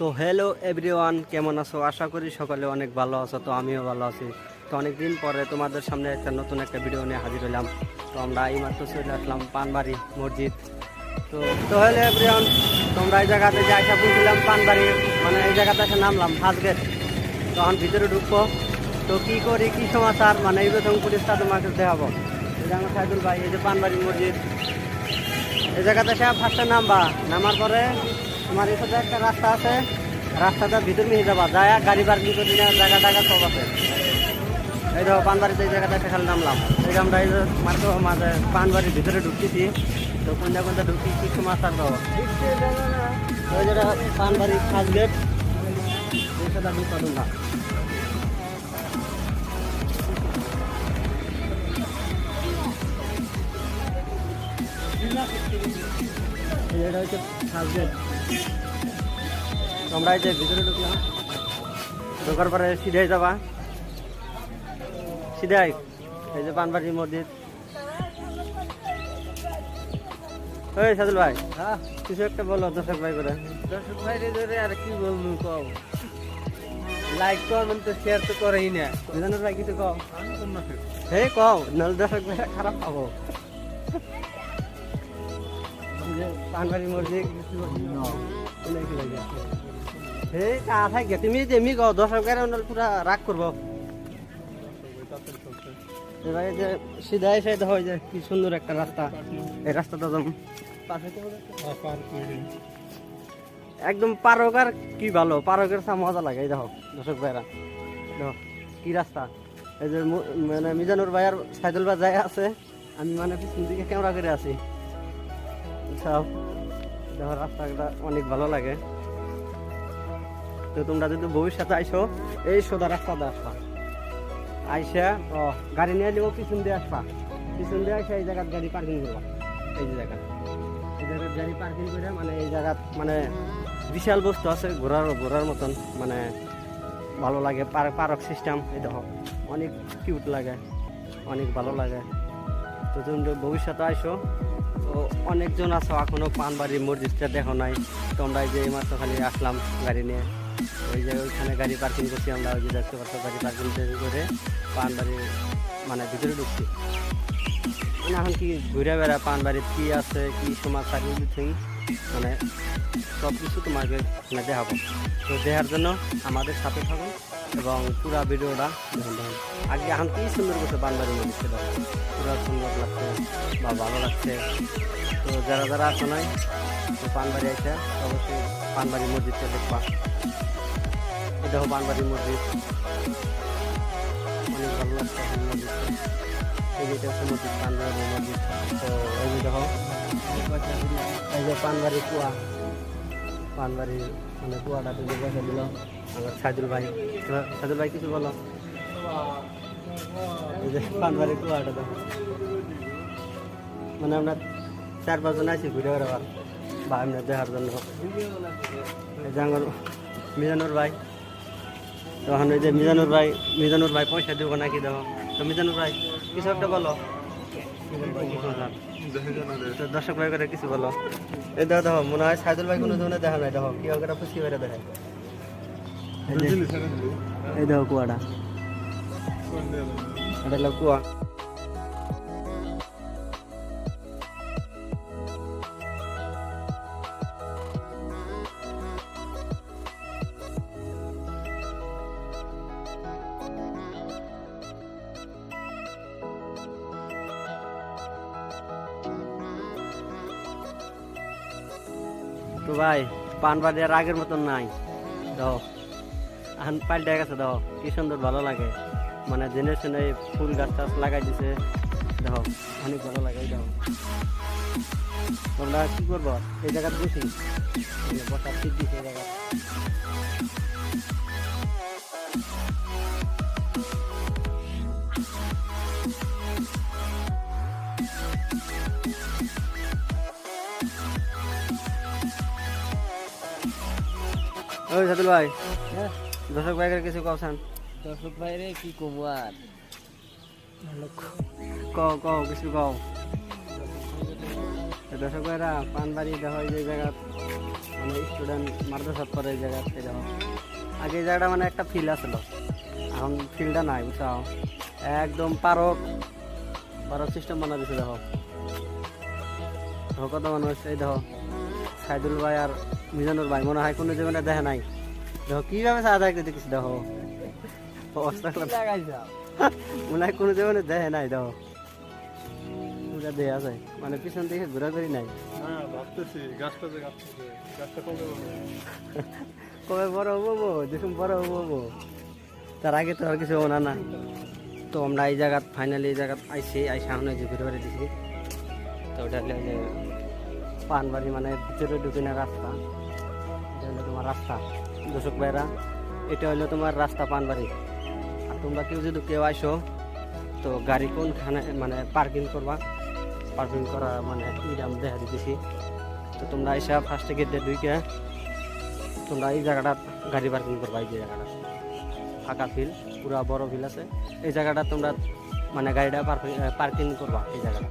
তো hello everyone কেমন আছো? আশা করি সকলে অনেক ভালো আছো, তো আমিও ভালো আছি। তো অনেক দিন পরে তোমাদের সামনে একটা নতুন একটা ভিডিও নিয়ে হাজির হলাম। তো আমরা এইমাত্র চলে আসলাম পানবাড়ি মসজিদ। তো তো হ্যালো এভরিওয়ান তোমরা এই জায়গাতে যে আসা বুঝলাম পানবাড়ি মানে এই জায়গাতে এসে নামলাম ফার্স্ট গেট তখন ভিতরে ঢুকবো। তো কি করি, কি সমাচার? মানে এই প্রথম পুলিশটা তোমাকে দেখাবো। এই যে আমার সাইদুল ভাই, এই যে পানবাড়ি মসজিদ। এই জায়গাতে সে ফার্স্টে নামবা। নামার পরে তোমার এখানে একটা রাস্তা আছে, রাস্তাটা ভিতর নিয়ে যাবা, যায় গাড়ি পার্কিং করে নিয়ে জায়গা টাগা সব আছে। এই দেখো, পানবাড়িতে এই জায়গাটা খালি নামলাম এই আমরা এই মার্ক, মাঝে পানবাড়ির ভিতরে ঢুকতেছি, তো কোনটা কোনটা ঢুকছি কিছু মাছ আর ওই যেটা পানবাড়ি ফার্স্ট গেট এই সেটা ঢুকা না এই এটা হচ্ছে ফার্স্ট গেট আমরা এই যে ভিতরে ঢুকলাম ঢোকার পরে সিধাই যাবা। সিধাই এই যে পানবাড়ি মসজিদ। ওই সাদুল ভাই হ্যাঁ কিছু একটা বলো দর্শক ভাই করে। দর্শক ভাইরে ধরে আর কি বলব কও? লাইক কমেন্ট তো শেয়ার তো করেই না। মিজানুর ভাই কিছু কও? হে কও নাহলে দর্শক ভাই খারাপ পাবো। তুমি যে যে কি একটা এই একদম পারক আর কি ভালো পারকের চা মজা লাগে দেখো, দর্শক ভাইরা। দেখো, কি রাস্তা। এই যে মানে মিজানুর ভাই আর সাইদুল ভাই আছে, আমি মানে পিছন দিকে ক্যামেরা করে আছি। সব। দেখো রাস্তাটা অনেক ভালো লাগে। তো তোমরা যদি ভবিষ্যতে আইসো, এই সোজা রাস্তাতে আসবা। আইসা, ও, গাড়ি নিয়ে যাব পিছন দিয়ে আসবা। পিছন দিয়ে আসা এই জায়গার গাড়ি পার্কিং করবা। এই যে জায়গা। এই জায়গার গাড়ি পার্কিং করে মানে এই জায়গা মানে বিশাল বস্তু আছে, ঘোরার ঘোরার মতন মানে ভালো লাগে পার্ক পার্ক সিস্টেম এই দেখো। অনেক কিউট লাগে, অনেক ভালো লাগে। তো তুমি ভবিষ্যতে আইসো তো অনেকজন আছো, এখনও পানবাড়ি মসজিদটা দেখো নাই। তোমরা এই যে এইমাত্র খালি আসলাম গাড়ি নিয়ে। ওই যে ওইখানে গাড়ি পার্কিং করছি আমরা, ওই যে দেখতে পাচ্ছ গাড়ি পার্কিং করে পানবাড়ি মানে ভিতরে ঢুকছি। মানে এখন কি ঘুরে বেড়া পানবাড়ির কি আছে, কি সমাচার এভরিথিং মানে সব কিছু তোমাকে মানে দেখাবো। তো দেখার জন্য আমাদের সাথে থাকুন এবং পুরা ভিডিওটা দেখুন দেখুন। আগে এখন কি সুন্দর করছে মধ্যে দেখো। পুরা সুন্দর লাগছে। বা ভালো লাগছে। তো যারা যারা আসো নাই, তো পানবাড়ি আছে অবশ্যই পানবাড়ি মসজিদটা দেখবা। এই দেখো পানবাড়ি মসজিদ। অনেক ভালো লাগছে এই যে এটা হচ্ছে মসজিদ, পানবাড়ি মসজিদ। তো এই যে দেখো, এই যে পানবাড়ি কুয়া। পানবাড়ি মানে কুয়াটা তুলে বসে দিল আমার সাইদুল ভাই সাইদুল ভাই কিছু বলো? যে পানবাড়ি কুয়াটা দেখো। মানে আমরা চার পাঁচজন আছি ঘুরে বেড়াবার বা এমনি দেখার জন্য। আমার মিজানুর ভাই। তখন ওই যে মিজানুর ভাই মিজানুর ভাই পয়সা দেবো নাকি দেবো তো মিজানুর ভাই, কিছু একটা বলো। দর্শক ভাই করে কিছু বলো। এই দেখো দেখো, মনে হয় সাইদুল ভাই কোনো ধরনের দেখা নাই। দেখো, কি করে ফুসকি বেড়ে দেখায়। এই দেখো কুয়াটা। এটা কুয়া। তো ভাই, পানবাড়ি আর আগের মতন নাই। দাও। এখন পাল্টে গেছে, দাও। কি সুন্দর, ভালো লাগে। মানে জেনে শুনে ফুল গাছ টাছ লাগাই দিছে। দেখো অনেক ভালো লাগে, দাও। তোমরা কি করব? এই জায়গাতে বসি। বসার সিট দিছে এই জায়গা ওই সাদুল ভাই। হ্যাঁ দর্শক ভাইয়ের কিছু কওছেন দর্শক ভাইরে কি কমু আর? কও কও কিছু কও। দর্শক ভাইরা পানবাড়ি দেখো এই যে জায়গা মানে স্টুডেন্ট মাদ্রাসাত পরে এই জায়গা এই দেখো। আগে এই জায়গাটা মানে একটা ফিল্ড আসলো এখন ফিল্ডটা নাই বুঝছ? একদম পারক পারক সিস্টেম বানা দিছে দেখো। দেখো কত মানুষ এই দেখো সাইদুল ভাই আর মিজানুর ভাই মনে হয় কোনো জীবনে দেখে নাই। দেখো কীভাবে চা দেখতে দেখিস দেখো। অবস্থা। মনে হয় কোনো জীবনে দেখে নাই দেখো। পুরা দেহে আছে মানে পিছন দিকে ঘোরাঘুরি নাই। হ্যাঁ কবে বড় হবে? দেখুন বড় হব তার আগে তো আর কিছু না না। তো আমরা এই জায়গাত ফাইনালি এই জায়গাত আইসি আই সামনে যে ঘুরে বেড়ে দিছি তো ওটা পানবাড়ি মানে ভিতরে ঢুকে না রাস্তা তোমার রাস্তা। দর্শক ভাইরা এটা হলো তোমার রাস্তা পানবাড়ি। আর তোমরা কেউ যদি কেউ আসো তো গাড়ি কোনখানে মানে পার্কিং করবা। পার্কিং করা মানে আমি দেখা দিতেছি। তো তোমরা এসে ফার্স্টে গেট দিয়ে ঢুকে তোমরা এই জায়গাটা গাড়ি পার্কিং করবা, এই যে জায়গাটা। ফাঁকা ফিল পুরা বড় ফিল আছে। এই জায়গাটা তোমরা মানে গাড়িটা পার্কিং করবা, এই জায়গাটা।